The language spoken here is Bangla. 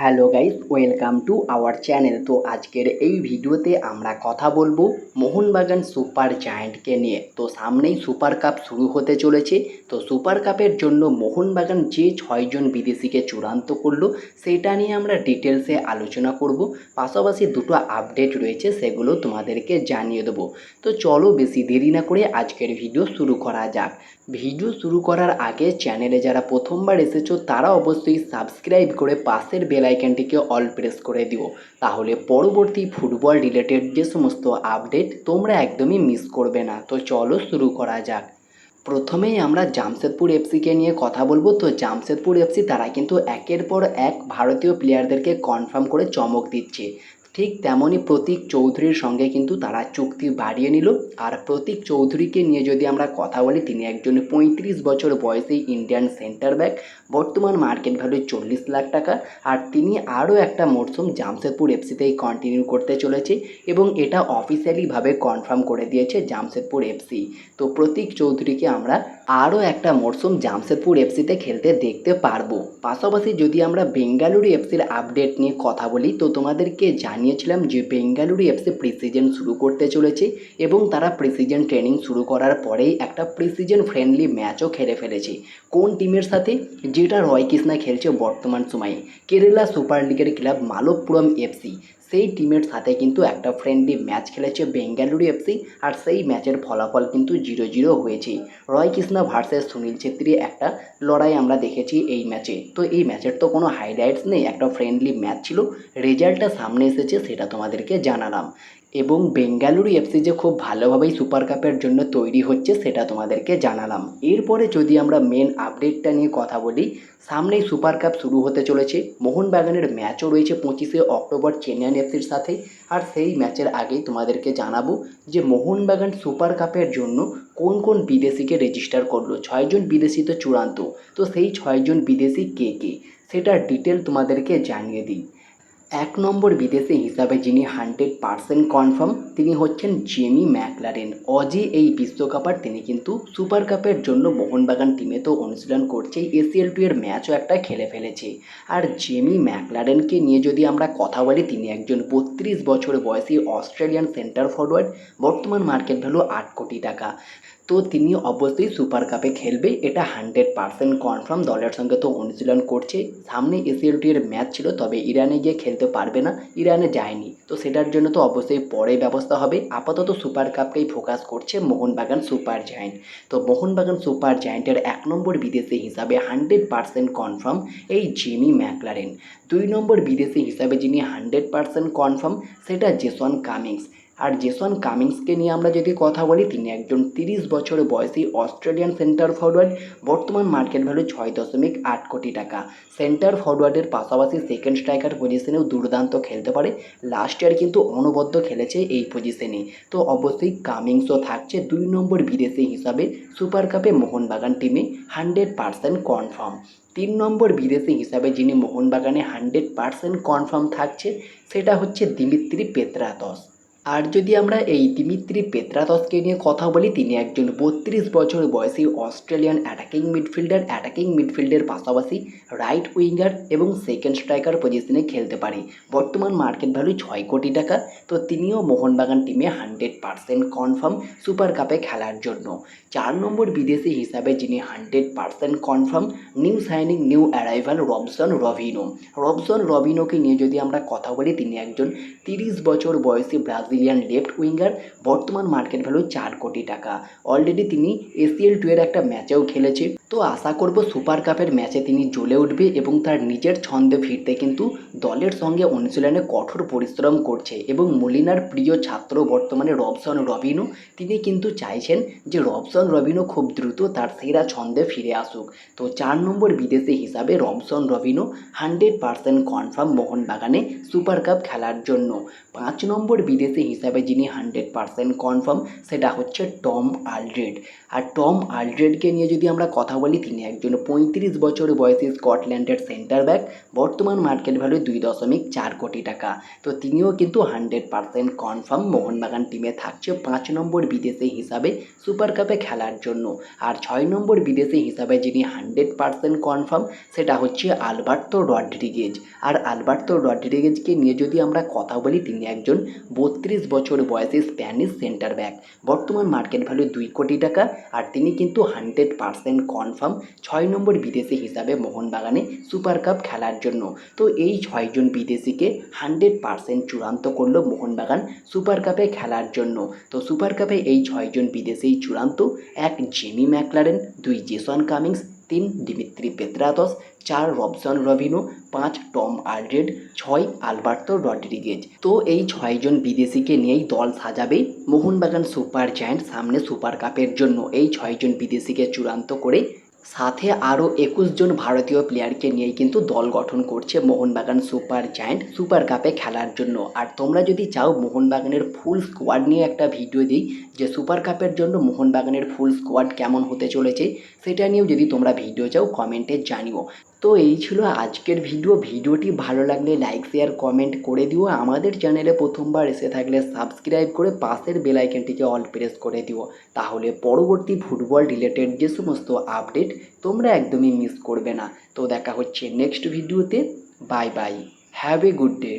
Hello guys, welcome to our channel. তো আজকের এই ভিডিওতে আমরা কথা বলব মোহনবাগান সুপার জায়ান্টকে নিয়ে। তো সামনেই সুপার কাপ শুরু হতে চলেছে। তো সুপার কাপের জন্য মোহনবাগান যে ছয়জন বিদেশিকে চূড়ান্ত করল, সেটা নিয়ে আমরা ডিটেলসে আলোচনা করব। পাশাপাশি দুটো আপডেট রয়েছে, সেগুলো তোমাদেরকে জানিয়ে দেবো। তো চলো বেশি দেরি না করে আজকের ভিডিও শুরু করা যাক। ভিডিও শুরু করার আগে চ্যানেলে যারা প্রথমবার এসেছ, তারা অবশ্যই সাবস্ক্রাইব করে পাশের বেল আইকনটিকে অল প্রেস করে দিও। তাহলে পরবর্তী ফুটবল রিলেটেড যে সমস্ত আপডেট তোমরা একদমই মিস করবে না। তো চলো শুরু করা যাক। প্রথমেই আমরা জামশেদপুর এফসিকে নিয়ে কথা বলব। তো জামশেদপুর এফসি তারা কিন্তু একের পর এক ভারতীয় প্লেয়ারদেরকে কনফার্ম করে চমক দিচ্ছে। ঠিক তেমনই প্রতীক চৌধুরীর সঙ্গে কিন্তু তারা চুক্তি বাড়িয়ে নিল। আর প্রতীক চৌধুরীকে নিয়ে যদি আমরা কথা বলি, তিনি একজন পঁয়ত্রিশ বছর বয়সী ইন্ডিয়ান সেন্টার ব্যাক বর্তমান মার্কেট ভ্যালু চল্লিশ লাখ টাকা। আর তিনি আরও একটা মরশুম জামশেদপুর এফসিতেই কন্টিনিউ করতে চলেছে এবং এটা অফিসিয়ালিভাবে কনফার্ম করে দিয়েছে জামশেদপুর এফসি তো প্রতীক চৌধুরীকে আমরা আরও একটা মরশুম জামশেদপুর এফসিতে খেলতে দেখতে পারব। পাশাপাশি যদি আমরা বেঙ্গালুরু এফসির আপডেট নিয়ে কথা বলি, তো তোমাদেরকে জানিয়েছিলাম যে বেঙ্গালুরু এফসি প্রিসিজন শুরু করতে চলেছে এবং তারা প্রিসিজন ট্রেনিং শুরু করার পরেই একটা প্রিসিজন ফ্রেন্ডলি ম্যাচও খেলে ফেলেছে। কোন টিমের সাথে? যেটা রয় কৃষ্ণা খেলছে বর্তমান সময়ে। কেরালা সুপার লিগের ক্লাব মালপ্পুরম এফসি। সেই টিমের সাথে কিন্তু একটা ফ্রেন্ডলি ম্যাচ খেলেছে বেঙ্গালুরু এফসি আর সেই ম্যাচের ফলাফল কিন্তু জিরো জিরো হয়েছে। রয় কৃষ্ণা ভার্সেস সুনীল ছেত্রী একটা লড়াই আমরা দেখেছি এই ম্যাচে তো এই ম্যাচের তো কোনো হাইলাইটস নেই, একটা ফ্রেন্ডলি ম্যাচ ছিল। রেজাল্টটা সামনে এসেছে সেটা তোমাদেরকে জানালাম। এবং বেঙ্গালুরু এফসি যে খুব ভালোভাবেই সুপার কাপের জন্য তৈরি হচ্ছে সেটা তোমাদেরকে জানালাম। এরপরে যদি আমরা মেন আপডেটটা নিয়ে কথা বলি, সামনেই সুপার কাপ শুরু হতে চলেছে। মোহনবাগানের ম্যাচও রয়েছে পঁচিশে অক্টোবর চেন্নাইন এফসির সাথে। আর সেই ম্যাচের আগেই তোমাদেরকে জানাব যে মোহনবাগান সুপার কাপের জন্য কোন কোন বিদেশিকে রেজিস্টার করল? ছয়জন বিদেশি তো চূড়ান্ত। তো সেই ছয়জন বিদেশি কে কে? সেটার ডিটেল তোমাদেরকে জানিয়ে দিই। এক নম্বর বিদেশি হিসাবে যিনি হান্ড্রেড পারসেন্ট কনফার্ম, তিনি হচ্ছেন জেমি ম্যাকলারেন। অজি এই বিশ্বকাপার তিনি কিন্তু সুপার কাপের জন্য মোহনবাগান টিমে তো অনুশীলন করছে এসিএল টু এর ম্যাচও একটা খেলে ফেলেছে। আর জেমি ম্যাকলারেনকে নিয়ে যদি আমরা কথা বলি, তিনি একজন বত্রিশ বছর বয়সী অস্ট্রেলিয়ান সেন্টার ফরওয়ার্ড বর্তমান মার্কেট ভ্যালু আট কোটি টাকা। তো তিনি অবশ্যই সুপার কাপে খেলবে, এটা হান্ড্রেড পারসেন্ট কনফার্ম, দলের সঙ্গে তো অনুশীলন করছে। সামনে এসিএল টু এর ম্যাচ ছিল, তবে ইরানে গিয়ে খেলতে পারবে না, ইরানে যায়নি। তো সেটার জন্য তো অবশ্যই পরে ব্যবস্থা হবে। আপাতত সুপার কাপকেই ফোকাস করছে মোহনবাগান সুপার জায়েন্ট। তো মোহনবাগান সুপার জায়েন্টের এক নম্বর বিদেশি হিসাবে হান্ড্রেড পারসেন্ট কনফার্ম এই জিমি ম্যাকলারেন। দুই নম্বর বিদেশি হিসাবে যিনি হান্ড্রেড পারসেন্ট কনফার্ম সেটা জেসন কামিংস। আর জেসন কামিংসকে নিয়ে আমরা যদি কথা বলি, তিনি একজন তিরিশ বছর বয়সী অস্ট্রেলিয়ান সেন্টার ফরওয়ার্ড, বর্তমান মার্কেট ভ্যালু ছয় দশমিক আট কোটি টাকা। সেন্টার ফরওয়ার্ডের পাশাপাশি সেকেন্ড স্ট্রাইকার পজিশনেও দুর্দান্ত খেলতে পারে। লাস্ট ইয়ার কিন্তু অনবদ্য খেলেছে এই পজিশনে। তো অবশ্যই কামিংসও থাকছে দুই নম্বর বিদেশি হিসাবে সুপার কাপে মোহনবাগান টিমে হান্ড্রেড পারসেন্ট কনফার্ম। তিন নম্বর বিদেশি হিসাবে যিনি মোহনবাগানে হান্ড্রেড পারসেন্ট কনফার্ম থাকছে, সেটা হচ্ছে দিমিত্রি পেত্রাতস। আর যদি আমরা এই দিমিত্রি পেত্রাতসকে নিয়ে কথা বলি, তিনি একজন বত্রিশ বছর বয়সী অস্ট্রেলিয়ান অ্যাটাকিং মিডফিল্ডার অ্যাটাকিং মিডফিল্ডের পাশাপাশি রাইট উইঙ্গার এবং সেকেন্ড স্ট্রাইকার পজিশনে খেলতে পারে। বর্তমান মার্কেট ভ্যালু ছয় কোটি টাকা। তো তিনিও মোহনবাগান টিমে হান্ড্রেড পারসেন্ট কনফার্ম সুপার কাপে খেলার জন্য। চার নম্বর বিদেশি হিসাবে যিনি hundred percent confirm new signing new arrival Robson Robinho. Robson রবিনোকে নিয়ে যদি আমরা কথা বলি, তিনি একজন তিরিশ বছর বয়সী ব্রাজিলিয়ান লেফট উইঙ্গার বর্তমান মার্কেট ভ্যালু চার কোটি টাকা। অলরেডি তিনি এসিএল টু এর একটা ম্যাচেও খেলেছে। তো আশা করব সুপার কাপের ম্যাচে তিনি জ্বলে উঠবে এবং তার নিজের ছন্দে ফিরতে কিন্তু দলের সঙ্গে অনুশীলনে কঠোর পরিশ্রম করছে এবং মলিনার প্রিয় ছাত্র বর্তমানে রবসন রবিনো তিনি কিন্তু চাইছেন যে রবসন রবিনো খুব দ্রুত তার সেরা ছন্দে ফিরে আসুক। তো চার নম্বর বিদেশি হিসাবে Robson Robinho hundred percent confirm মোহনবাগানে super cup খেলার জন্য। পাঁচ নম্বর বিদেশি হিসাবে যিনি হান্ড্রেড পার্সেন্ট কনফার্ম সেটা হচ্ছে টম আলড্রেড। আর টম আলড্রেডকে নিয়ে যদি আমরা কথা বলি, তিনি একজন পঁয়ত্রিশ বছর বয়সী স্কটল্যান্ডের সেন্টার ব্যাক বর্তমান মার্কেট ভ্যালু দুই দশমিক চার কোটি টাকা। তো তিনিও কিন্তু হান্ড্রেড পার্সেন্ট কনফার্ম মোহনবাগান টিমে থাকছে পাঁচ নম্বর বিদেশি হিসাবে সুপার কাপে খেলার জন্য। আর ছয় নম্বর বিদেশি হিসাবে যিনি হান্ড্রেড পার্সেন্ট কনফার্ম সেটা হচ্ছে আলবার্তো রড্রিগেজ। আর আলবার্তো রড্রিগেজকে নিয়ে যদি আমরা কথা বলি, তিনি একজন বত্রিশ বছর বয়সী স্প্যানিশ সেন্টার ব্যাক বর্তমান মার্কেট ভ্যালু দুই কোটি টাকা, আর তিনি কিন্তু হান্ড্রেড পার্সেন্ট কনফার্ম ছয় নম্বর বিদেশি হিসাবে মোহনবাগানে সুপার কাপ খেলার জন্য। তো এই ছয়জন বিদেশিকে হান্ড্রেড পার্সেন্ট চূড়ান্ত করল মোহনবাগান সুপার কাপে খেলার জন্য। তো সুপার কাপে এই ছয়জন বিদেশি চূড়ান্ত, এক জেমি ম্যাকলারেন, দুই জেসন কামিংস তিন ডিমিত্রি পেত্রাতস চার, রবসন রবিনো, পাঁচ, টম আলড্রেড ছয়, আলবার্তো রড্রিগেজ। তো এই ছয়জন বিদেশিকে নিয়েই দল সাজাবে মোহনবাগান সুপার জায়ান্ট সামনে সুপার কাপের জন্য। এই ছয়জন বিদেশিকে চূড়ান্ত করে সাথে আরও একুশ জন ভারতীয় প্লেয়ারকে নিয়ে কিন্তু দল গঠন করছে মোহনবাগান সুপার জায়ান্ট সুপার কাপে খেলার জন্য। আর তোমরা যদি চাও মোহনবাগানের ফুল স্কোয়াড নিয়ে একটা ভিডিও দিই, যে সুপার কাপের জন্য মোহনবাগানের ফুল স্কোয়াড কেমন হতে চলেছে, সেটা নিয়েও যদি তোমরা ভিডিও চাও কমেন্টে জানিও। তো এই ছিল আজকের ভিডিও। ভিডিওটি ভালো লাগলে লাইক, শেয়ার, কমেন্ট করে দিও। আমাদের চ্যানেলে প্রথমবার এসে থাকলে সাবস্ক্রাইব করে পাশের বেলাইকনটিকে অল প্রেস করে দিও। তাহলে পরবর্তী ফুটবল রিলেটেড যে সমস্ত আপডেট তোমরা একদমই মিস করবে না। তো দেখা হচ্ছে নেক্সট ভিডিওতে। Bye bye. Have a good day.